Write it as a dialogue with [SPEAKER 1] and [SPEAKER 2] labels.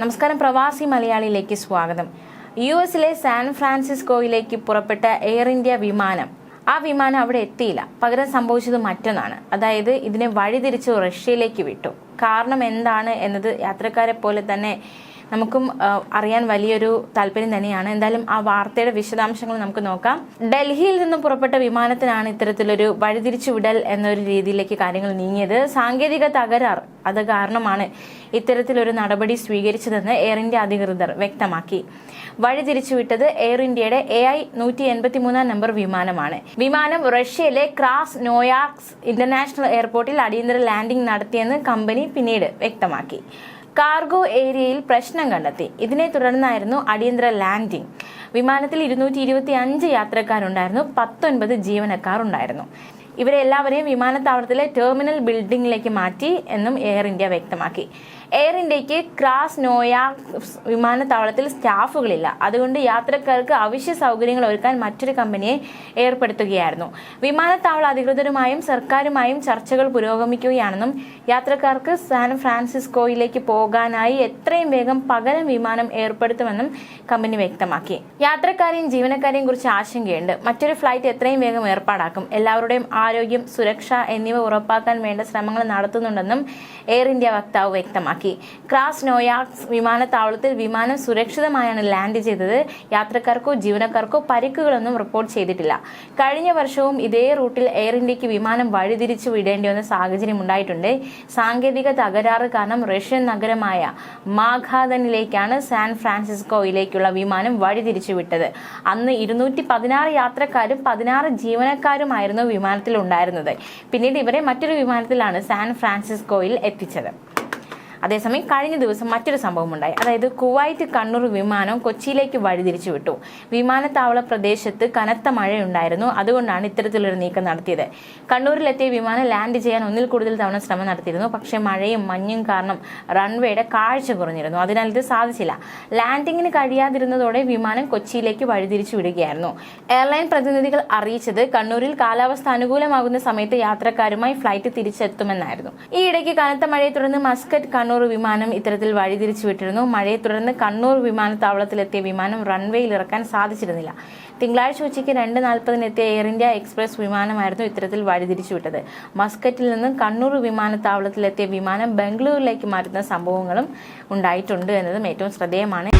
[SPEAKER 1] നമസ്കാരം പ്രവാസി മലയാളിയിലേക്ക് സ്വാഗതം. യു എസിലെ സാൻ ഫ്രാൻസിസ്കോയിലേക്ക് പുറപ്പെട്ട എയർ ഇന്ത്യ വിമാനം. ആ വിമാനം അവിടെ എത്തിയില്ല. പകരം സംഭവിച്ചത് മറ്റൊന്നാണ്. അതായത് ഇതിനെ വഴിതിരിച്ച് റഷ്യയിലേക്ക് വിട്ടു. കാരണം എന്താണ് എന്നത് യാത്രക്കാരെ പോലെ തന്നെ നമുക്കും അറിയാൻ വലിയൊരു താല്പര്യം തന്നെയാണ്. എന്തായാലും ആ വാർത്തയുടെ വിശദാംശങ്ങൾ നമുക്ക് നോക്കാം. ഡൽഹിയിൽ നിന്നും പുറപ്പെട്ട വിമാനത്തിനാണ് ഇത്തരത്തിലൊരു വഴിതിരിച്ചുവിടൽ എന്നൊരു രീതിയിലേക്ക് കാര്യങ്ങൾ നീങ്ങിയത്. സാങ്കേതിക തകരാർ അത് കാരണമാണ് ഇത്തരത്തിലൊരു നടപടി സ്വീകരിച്ചതെന്ന് എയർ ഇന്ത്യ അധികൃതർ വ്യക്തമാക്കി. വഴിതിരിച്ചുവിട്ടത് എയർ ഇന്ത്യയുടെ എ ഐ നൂറ്റി എൺപത്തി മൂന്നാം നമ്പർ വിമാനമാണ്. വിമാനം റഷ്യയിലെ ക്രാസ് നോയാക്സ് ഇന്റർനാഷണൽ എയർപോർട്ടിൽ അടിയന്തര ലാൻഡിംഗ് നടത്തിയെന്ന് കമ്പനി പിന്നീട് വ്യക്തമാക്കി. കാർഗോ ഏരിയയിൽ പ്രശ്നം കണ്ടെത്തി. ഇതിനെ തുടർന്നായിരുന്നു അടിയന്തര ലാൻഡിംഗ്. വിമാനത്തിൽ ഇരുന്നൂറ്റി ഇരുപത്തി അഞ്ച് യാത്രക്കാരുണ്ടായിരുന്നു. പത്തൊൻപത് ജീവനക്കാർ ഉണ്ടായിരുന്നു ഇവരെ എല്ലാവരെയും വിമാനത്താവളത്തിലെ ടെർമിനൽ ബിൽഡിംഗിലേക്ക് മാറ്റി എന്നും എയർ ഇന്ത്യ വ്യക്തമാക്കി. എയർ ഇന്ത്യയ്ക്ക് ക്രാസ് നോയ വിമാനത്താവളത്തിൽ സ്റ്റാഫുകളില്ല. അതുകൊണ്ട് യാത്രക്കാർക്ക് അവശ്യ സൗകര്യങ്ങൾ ഒരുക്കാൻ മറ്റൊരു കമ്പനിയെ ഏർപ്പെടുത്തുകയായിരുന്നു. വിമാനത്താവള അധികൃതരുമായും സർക്കാരുമായും ചർച്ചകൾ പുരോഗമിക്കുകയാണെന്നും യാത്രക്കാർക്ക് സാൻ ഫ്രാൻസിസ്കോയിലേക്ക് പോകാനായി എത്രയും വേഗം പകരം വിമാനം ഏർപ്പെടുത്തുമെന്നും കമ്പനി വ്യക്തമാക്കി. യാത്രക്കാരെയും ജീവനക്കാരെയും കുറിച്ച് ആശങ്കയുണ്ട്. മറ്റൊരു ഫ്ലൈറ്റ് എത്രയും വേഗം ഏർപ്പാടാക്കും. എല്ലാവരുടെയും ആരോഗ്യം സുരക്ഷ എന്നിവ ഉറപ്പാക്കാൻ വേണ്ട ശ്രമങ്ങൾ നടത്തുന്നുണ്ടെന്നും എയർ ഇന്ത്യ വക്താവ് വ്യക്തമാക്കി. ക്രാസ് നോയാക്സ് വിമാനത്താവളത്തിൽ വിമാനം സുരക്ഷിതമായാണ് ലാൻഡ് ചെയ്തത്. യാത്രക്കാർക്കോ ജീവനക്കാർക്കോ പരിക്കുകളൊന്നും റിപ്പോർട്ട് ചെയ്തിട്ടില്ല. കഴിഞ്ഞ വർഷവും ഇതേ റൂട്ടിൽ എയർ ഇന്ത്യയ്ക്ക് വിമാനം വഴിതിരിച്ചു വിടേണ്ടി വന്ന സാഹചര്യം ഉണ്ടായിട്ടുണ്ട്. സാങ്കേതിക തകരാറ് കാരണം റഷ്യൻ നഗരമായ മാഘാദനിലേക്കാണ് സാൻ ഫ്രാൻസിസ്കോയിലേക്കുള്ള വിമാനം വഴിതിരിച്ചു വിട്ടത്. അന്ന് ഇരുന്നൂറ്റി പതിനാറ് യാത്രക്കാരും പതിനാറ് ജീവനക്കാരുമായിരുന്നു വിമാനത്തിൽ ഉണ്ടായിരുന്നത് പിന്നീട് ഇവരെ മറ്റൊരു വിമാനത്തിലാണ് സാൻ ഫ്രാൻസിസ്കോയിൽ എത്തിച്ചത്. അതേസമയം കഴിഞ്ഞ ദിവസം മറ്റൊരു സംഭവം ഉണ്ടായി അതായത് കുവൈറ്റ് കണ്ണൂർ വിമാനം കൊച്ചിയിലേക്ക് വഴിതിരിച്ചു വിട്ടു. വിമാനത്താവള പ്രദേശത്ത് കനത്ത മഴയുണ്ടായിരുന്നു. അതുകൊണ്ടാണ് ഇത്തരത്തിലൊരു നീക്കം നടത്തിയത്. കണ്ണൂരിലെത്തിയ വിമാനം ലാൻഡ് ചെയ്യാൻ ഒന്നിൽ കൂടുതൽ തവണ ശ്രമം നടത്തിയിരുന്നു. പക്ഷേ മഴയും മഞ്ഞും കാരണം റൺവേയുടെ കാഴ്ച കുറഞ്ഞിരുന്നു. അതിനാൽ ഇത് സാധിച്ചില്ല. ലാൻഡിങ്ങിന് കഴിയാതിരുന്നതോടെ വിമാനം കൊച്ചിയിലേക്ക് വഴിതിരിച്ചു വിടുകയായിരുന്നു. എയർലൈൻ പ്രതിനിധികൾ അറിയിച്ചത് കണ്ണൂരിൽ കാലാവസ്ഥ അനുകൂലമാകുന്ന സമയത്ത് യാത്രക്കാരുമായി ഫ്ലൈറ്റ് തിരിച്ചെത്തുമെന്നായിരുന്നു. ഈ ഇടയ്ക്ക് കനത്ത മഴയെ തുടർന്ന് മസ്കറ്റ് കണ്ണൂർ വിമാനം ഇത്തരത്തിൽ വഴിതിരിച്ചു വിട്ടിരുന്നു. മഴയെ തുടർന്ന് കണ്ണൂർ വിമാനത്താവളത്തിലെത്തിയ വിമാനം റൺവേയിൽ ഇറക്കാൻ സാധിച്ചിരുന്നില്ല. തിങ്കളാഴ്ച ഉച്ചയ്ക്ക് രണ്ട് നാൽപ്പതിനെത്തിയ എയർ ഇന്ത്യ എക്സ്പ്രസ് വിമാനമായിരുന്നു ഇത്തരത്തിൽ വഴിതിരിച്ചു വിട്ടത്. മസ്കറ്റിൽ നിന്ന് കണ്ണൂർ വിമാനത്താവളത്തിലെത്തിയ വിമാനം ബംഗളൂരിലേക്ക് മാറ്റുന്ന സംഭവങ്ങളും ഉണ്ടായിട്ടുണ്ട് എന്നതും ഏറ്റവും ശ്രദ്ധേയമാണ്.